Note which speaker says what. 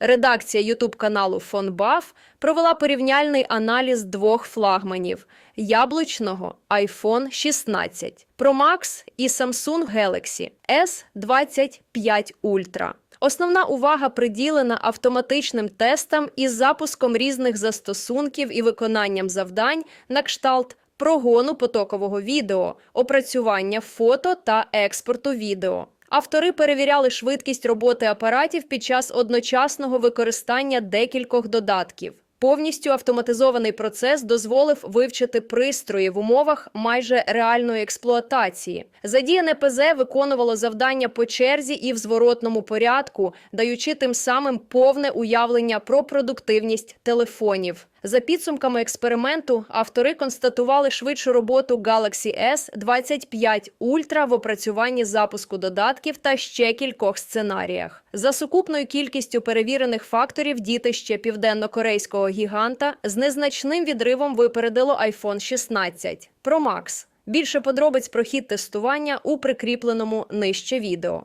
Speaker 1: Редакція ютуб каналу Фонбаф провела порівняльний аналіз двох флагманів яблучного iPhone 16 Pro Max і Samsung Galaxy S25 Ultra. Основна увага приділена автоматичним тестам із запуском різних застосунків і виконанням завдань на кшталт прогону потокового відео, опрацювання фото та експорту відео. Автори перевіряли швидкість роботи апаратів під час одночасного використання декількох додатків. Повністю автоматизований процес дозволив вивчити пристрої в умовах майже реальної експлуатації. Задіяне ПЗ виконувало завдання по черзі і в зворотному порядку, даючи тим самим повне уявлення про продуктивність телефонів. За підсумками експерименту, автори констатували швидшу роботу Galaxy S25 Ultra в опрацюванні запуску додатків та ще кількох сценаріях. За сукупною кількістю перевірених факторів дітище південно-корейського гіганта з незначним відривом випередило iPhone 16 Pro Max. Більше подробиць про хід тестування у прикріпленому нижче відео.